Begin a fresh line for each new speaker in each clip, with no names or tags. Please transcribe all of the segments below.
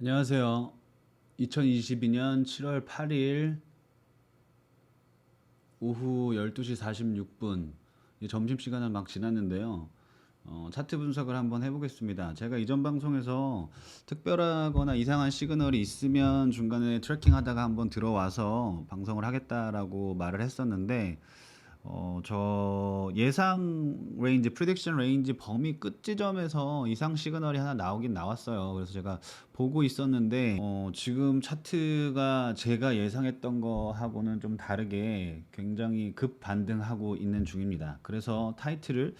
안녕하세요. 2022년 7월 8일 오후 12시 46분 점심시간을막 지났는데요. 어, 차트 분석을 한번 해보겠습니다. 제가 이전 방송에서 특별하거나 이상한 시그널이 있으면 중간에 트래킹 하다가 한번 들어와서 방송을 하겠다라고 말을 했었는데 어, 저 예상 레인지, 프리딕션 레인지 범위 끝지점에서 이상 시그널이 하나 나오긴 나왔어요. 그래서 제가 보고 있었는데, 어, 지금 차트가 제가 예상했던 거하고는 좀 다르게 굉장히 급 반등하고 있는 중입니다. 그래서 타이틀을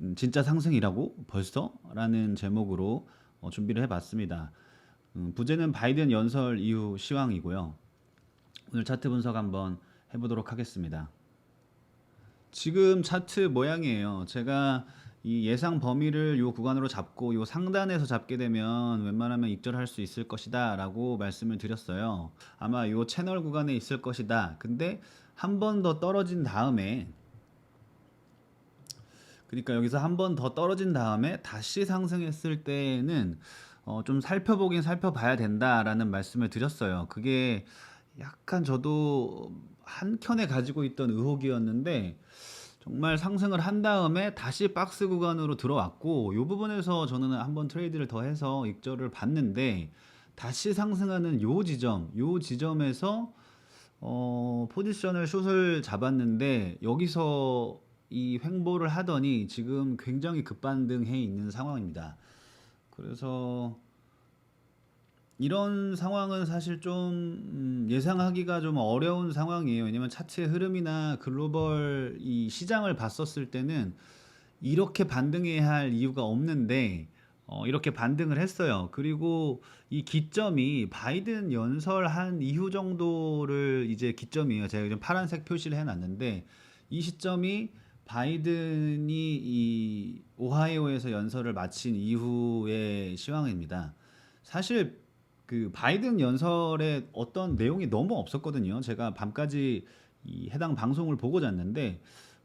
음, 진짜 상승이라고 벌써? 라는 제목으로 어, 준비를 해봤습니다. 음, 부제는 바이든 연설 이후 시황이고요. 오늘 차트 분석 한번 해보도록 하겠습니다. 지금 차트 모양이에요. 제가 이 예상 범위를 요 구간으로 잡고 요 상단에서 잡게 되면 웬만하면 익절할 수 있을 것이다 라고 말씀을 드렸어요 아마 요 채널 구간에 있을 것이다 근데 한 번 더 떨어진 다음에 그러니까 여기서 한 번 더 떨어진 다음에 다시 상승했을 때는 어좀 살펴보긴 살펴봐야 된다라는 말씀을 드렸어요 그게 약간 저도 한켠에 가지고 있던 의혹이었는데 정말 상승을 한 다음에 다시 박스 구간으로 들어왔고 이 부분에서 저는 한번 트레이드를 더 해서 익절을 봤는데 다시 상승하는 요 지점, 요 지점에서 어, 포지션을 숏을 잡았는데 여기서 이 횡보를 하더니 지금 굉장히 급반등해 있는 상황입니다. 그래서 이런 상황은 사실 좀 음, 예상하기가 좀 어려운 상황이에요. 왜냐면 차트의 흐름이나 글로벌 이 시장을 봤었을 때는 이렇게 반등해야 할 이유가 없는데 어, 이렇게 반등을 했어요. 그리고 이 기점이 바이든 연설 한 이후 정도를 이제 기점이에요. 제가 지금 파란색 표시를 해놨는데 이 시점이 바이든이 이 오하이오에서 연설을 마친 이후의 시황입니다. 사실 그 바이든 연설에 어떤 내용이 너무 없었거든요. 제가 밤까지 이 해당 방송을 보고 잤는데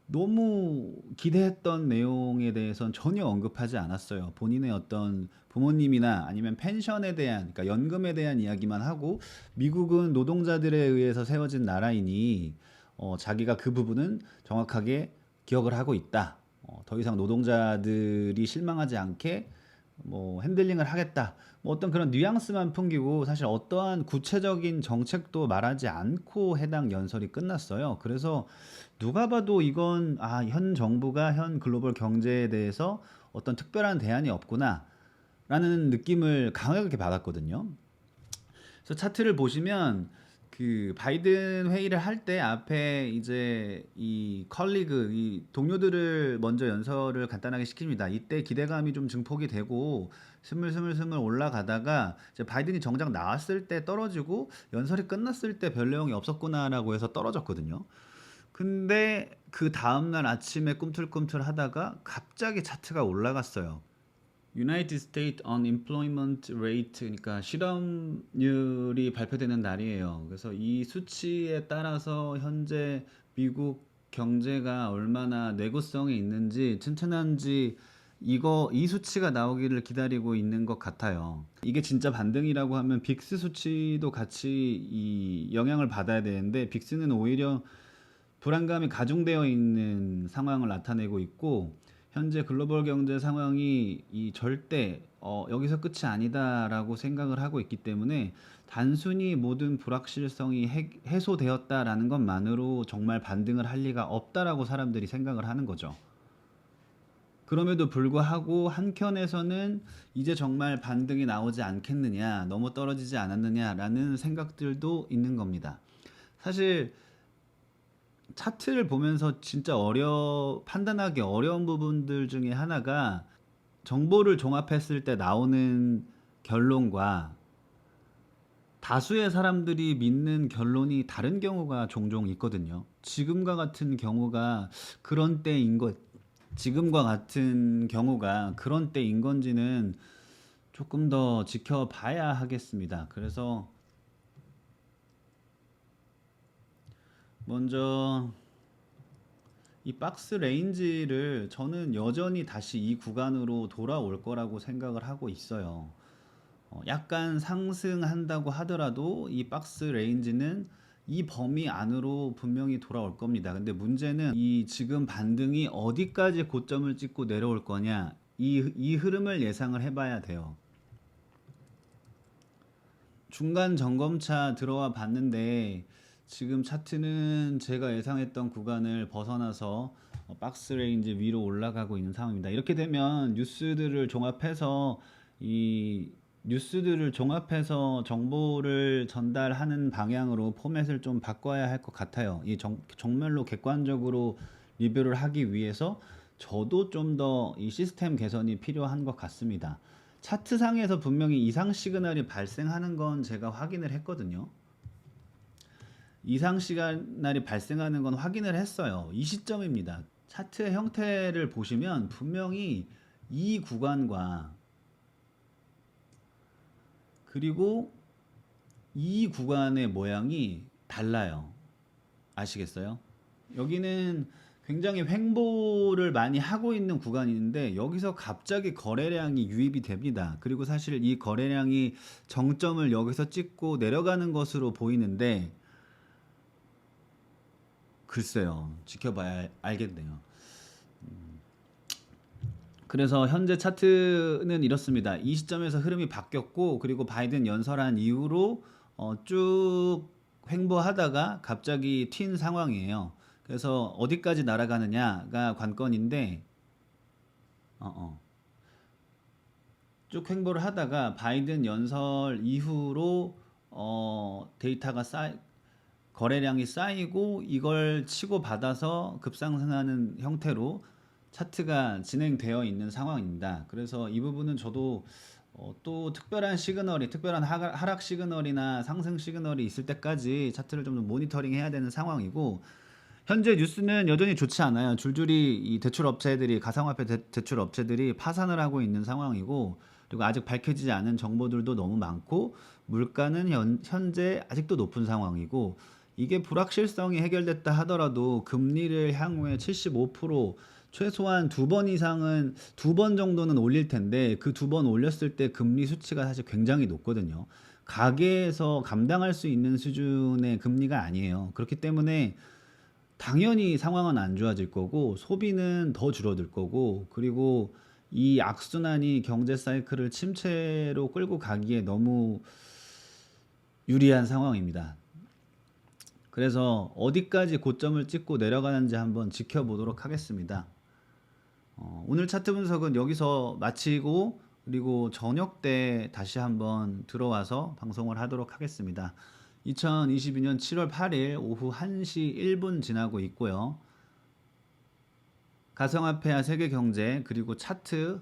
너무 기대했던 내용에 대해서는 전혀 언급하지 않았어요. 본인의 어떤 부모님이나 아니면 펜션에 대한, 그러니까 연금에 대한 이야기만 하고 미국은 노동자들에 의해서 세워진 나라이니 어, 자기가 그 부분은 정확하게 기억을 하고 있다. 어, 더 이상 노동자들이 실망하지 않게 뭐 핸들링을 하겠다 뭐 어떤 그런 뉘앙스만 풍기고 사실 어떠한 구체적인 정책도 말하지 않고 해당 연설이 끝났어요 그래서 누가 봐도 이건 아 현 정부가 현 글로벌 경제에 대해서 어떤 특별한 대안이 없구나 라는 느낌을 강하게 받았거든요 그래서 차트를 보시면 그 바이든 회의를 할 때 앞에 이제 이 컬리그 이 동료들을 먼저 연설을 간단하게 시킵니다. 이때 기대감이 좀 증폭이 되고 스물스물스물 올라가다가 이제 바이든이 정작 나왔을 때 떨어지고 연설이 끝났을 때 별 내용이 없었구나라고 해서 떨어졌거든요. 근데 그 다음날 아침에 꿈틀꿈틀 하다가 갑자기 차트가 올라갔어요. United States Unemployment Rate 그러니까 실업률이 발표되는 날이에요. 그래서 이 수치에 따라서 현재 미국 경제가 얼마나 내구성이 있는지 튼튼한지 이거 이 수치가 나오기를 기다리고 있는 것 같아요. 이게 진짜 반등이라고 하면 빅스 수치도 같이 이 영향을 받아야 되는데 빅스는 오히려 불안감이 가중되어 있는 상황을 나타내고 있고 현재 글로벌 경제 상황이 이 절대 어, 여기서 끝이 아니다라고 생각을 하고 있기 때문에 단순히 모든 불확실성이 해, 해소되었다라는 것만으로 정말 반등을 할 리가 없다라고 사람들이 생각을 하는 거죠. 그럼에도 불구하고 한켠에서는 이제 정말 반등이 나오지 않겠느냐, 너무 떨어지지 않았느냐라는 생각들도 있는 겁니다. 사실 차트를 보면서 진짜 어려 판단하기 어려운 부분들 중에 하나가 정보를 종합했을 때 나오는 결론과 다수의 사람들이 믿는 결론이 다른 경우가 종종 있거든요. 지금과 같은 경우가 그런 때인 것, 지금과 같은 경우가 그런 때인 건지는 조금 더 지켜봐야 하겠습니다. 그래서 먼저 이 박스 레인지를 저는 여전히 다시 이 구간으로 돌아올 거라고 생각을 하고 있어요. 어, 약간 상승한다고 하더라도 이 박스 레인지는 이 범위 안으로 분명히 돌아올 겁니다. 근데 문제는 이 지금 반등이 어디까지 고점을 찍고 내려올 거냐 이, 이 흐름을 예상을 해봐야 돼요. 중간 점검차 들어와 봤는데 지금 차트는 제가 예상했던 구간을 벗어나서 어, 박스 레인지 위로 올라가고 있는 상황입니다. 이렇게 되면 뉴스들을 종합해서 이 뉴스들을 종합해서 정보를 전달하는 방향으로 포맷을 좀 바꿔야 할 것 같아요. 이 정, 정말로 객관적으로 리뷰를 하기 위해서 저도 좀 더 이 시스템 개선이 필요한 것 같습니다. 차트상에서 분명히 이상 시그널이 발생하는 건 제가 확인을 했거든요. 이상 시간날이 발생하는 건 확인을 했어요. 이 시점입니다. 차트의 형태를 보시면 분명히 이 구간과 그리고 이 구간의 모양이 달라요. 아시겠어요? 여기는 굉장히 횡보를 많이 하고 있는 구간인데 여기서 갑자기 거래량이 유입이 됩니다. 그리고 사실 이 거래량이 정점을 여기서 찍고 내려가는 것으로 보이는데 글쎄요. 지켜봐야 알, 겠네요 음. 그래서 현재 차트는 이렇습니다. 이 시점에서 흐름이 바뀌었고 그리고 바이든 연설한 이후로 어, 쭉 횡보하다가 갑자기 튄 상황이에요. 그래서 어디까지 날아가느냐가 관건인데 어, 어. 쭉 횡보를 하다가 바이든 연설 이후로 어, 데이터가 쌓 거래량이 쌓이고 이걸 치고 받아서 급상승하는 형태로 차트가 진행되어 있는 상황입니다. 그래서 이 부분은 저도 어, 또 특별한 시그널이 특별한 하락 시그널이나 상승 시그널이 있을 때까지 차트를 좀 더 모니터링 해야 되는 상황이고 현재 뉴스는 여전히 좋지 않아요. 줄줄이 이 대출 업체들이 가상화폐 대, 출 업체들이 파산을 하고 있는 상황이고 그리고 아직 밝혀지지 않은 정보들도 너무 많고 물가는 현, 현재 아직도 높은 상황이고 이게 불확실성이 해결됐다 하더라도 금리를 향후에 75% 최소한 두 번 이상은 두 번 정도는 올릴 텐데 그 두 번 올렸을 때 금리 수치가 사실 굉장히 높거든요. 가계에서 감당할 수 있는 수준의 금리가 아니에요. 그렇기 때문에 당연히 상황은 안 좋아질 거고 소비는 더 줄어들 거고 그리고 이 악순환이 경제 사이클을 침체로 끌고 가기에 너무 유리한 상황입니다. 그래서 어디까지 고점을 찍고 내려가는지 한번 지켜보도록 하겠습니다. 어, 오늘 차트 분석은 여기서 마치고 그리고 저녁 때 다시 한번 들어와서 방송을 하도록 하겠습니다. 2022년 7월 8일 오후 1시 1분 지나고 있고요. 가상화폐와 세계경제 그리고 차트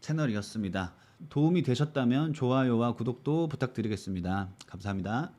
채널이었습니다. 도움이 되셨다면 좋아요와 구독도 부탁드리겠습니다. 감사합니다.